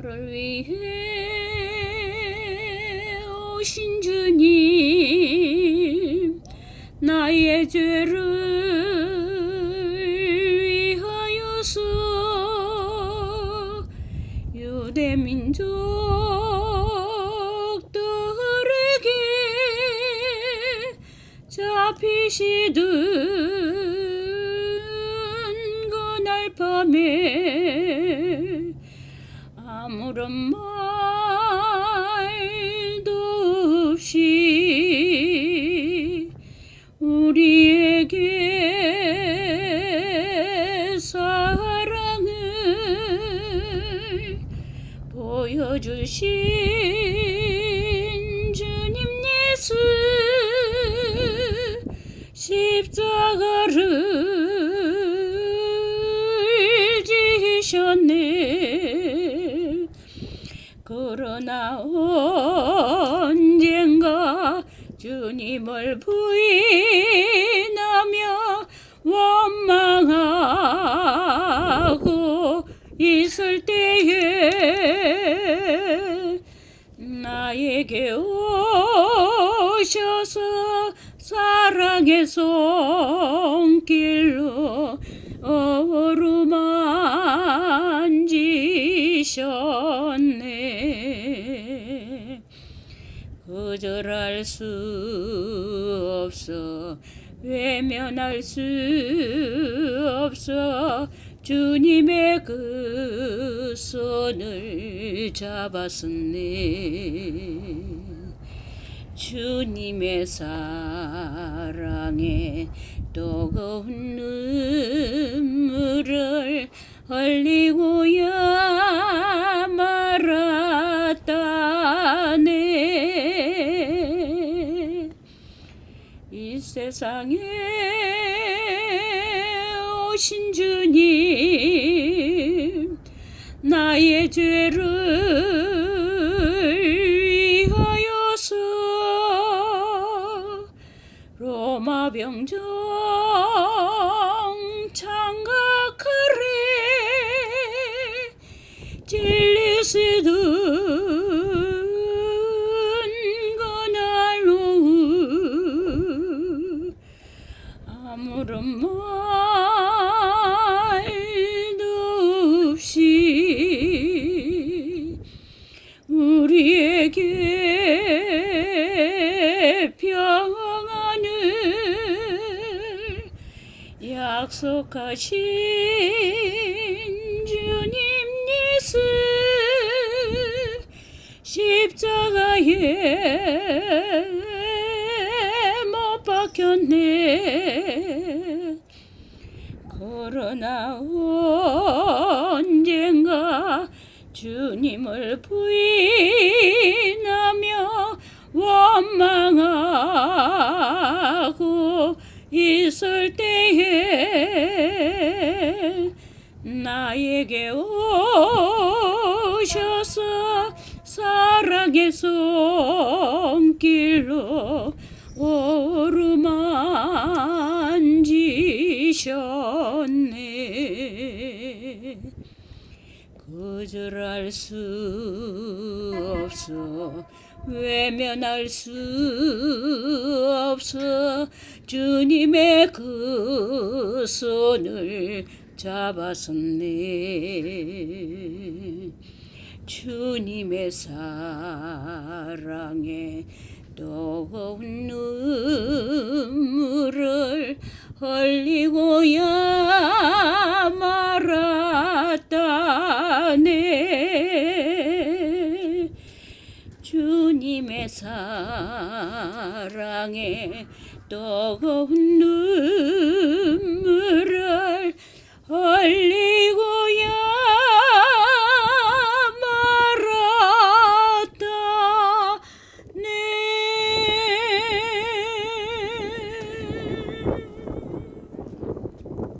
나를 위해 오신 주님 나의 죄를 위하여서 유대 민족 들에게 잡히시던 그날 밤에 아무런 말도 없이 우리에게 사랑을 보여주신 주님 예수 그러나 언젠가 주님을 부인하며 원망하고 있을 때에 나에게 오셔서 사랑의 손길로 어루만지셨네 거절할 수 없어. 외면할 수 없어. 주님의 그 손을 잡았네 주님의 사랑에 뜨거운 눈물을 흘리고야 말았다네 세상에 오신 주님 나의 죄를 위하여서 로마 병정 아무런 말도 없이 우리에게 평안을 약속하신 주님 예수 십자가에 언젠가 주님을 부인하며 원망하고 있을 때에 나에게 오셔서 사랑의 손길로 오르만지셨 거절할 수 없어. 외면할 수 없어. 주님의 그 손을 잡았네. 주님의 사랑에 뜨거운 눈물을 흘리고야 사랑에 뜨거운 눈